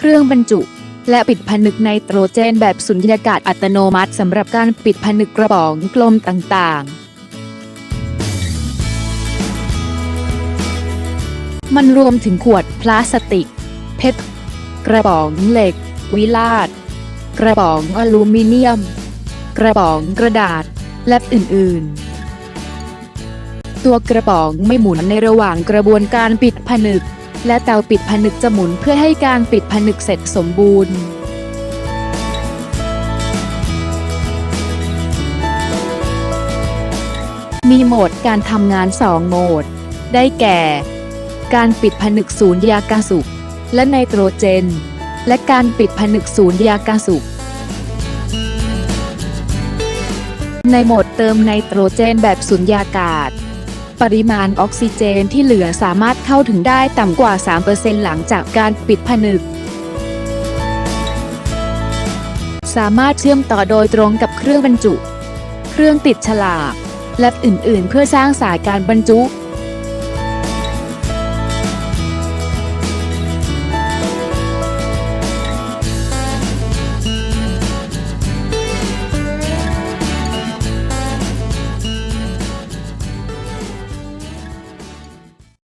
เครื่องบรรจุ และปิดผนึกไนโตรเจนแบบสุญญากาศอัตโนมัติสำหรับการปิดผนึกกระป๋องกลมต่างๆมันรวมถึงขวดพลาสติก เพชร กระป๋องเหล็ก วิลาด กระป๋องอลูมิเนียม กระป๋องกระดาษ และอื่นๆ ตัวกระป๋องไม่หมุนในระหว่างกระบวนการปิดผนึก และเตาปิดผนึกจะหมุนเพื่อให้การปิดผนึกเสร็จสมบูรณ์มีโหมดการทำงาน 2 โหมด ได้แก่ การปิดผนึกศูนย์ยากาสุกและไนโตรเจน และการปิดผนึกศูนย์ยากาสุกในโหมดเติมไนโตรเจนแบบสุญญากาศ ปริมาณออกซิเจนที่เหลือสามารถเข้าถึงได้ต่ำกว่า 3%หลังจากการปิดผนึก สามารถเชื่อมต่อโดยตรงกับเครื่องบรรจุ เครื่องติดฉลาก และอื่นๆ เพื่อสร้างสายการบรรจุ